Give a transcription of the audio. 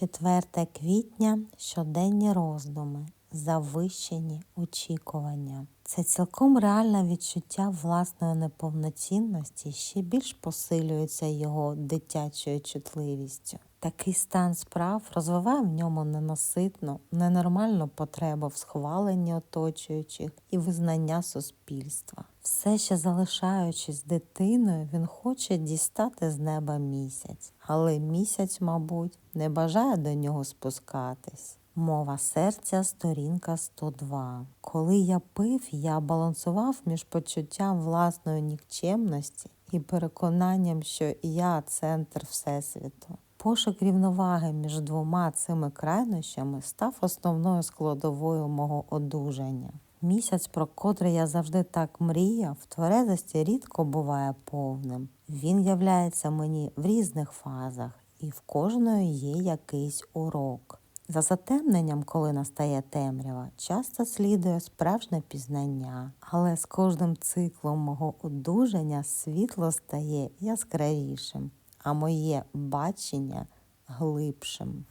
4 квітня щоденні роздуми, завищені очікування. Це цілком реальне відчуття власної неповноцінності, ще більш посилюється його дитячою чутливістю. Такий стан справ розвиває в ньому ненаситну, ненормальну потребу в схваленні оточуючих і визнання суспільства. Все ще залишаючись дитиною, він хоче дістати з неба місяць, але місяць, мабуть, не бажає до нього спускатись. Мова серця, сторінка 102. Коли я пив, я балансував між почуттям власної нікчемності і переконанням, що я центр Всесвіту. Пошук рівноваги між двома цими крайнощами став основною складовою мого одужання. Місяць, про котрий я завжди так мріяв, в тверезості рідко буває повним. Він являється мені в різних фазах, і в кожної є якийсь урок. За затемненням, коли настає темрява, часто слідує справжнє пізнання, але з кожним циклом мого одужання світло стає яскравішим, а моє бачення глибшим.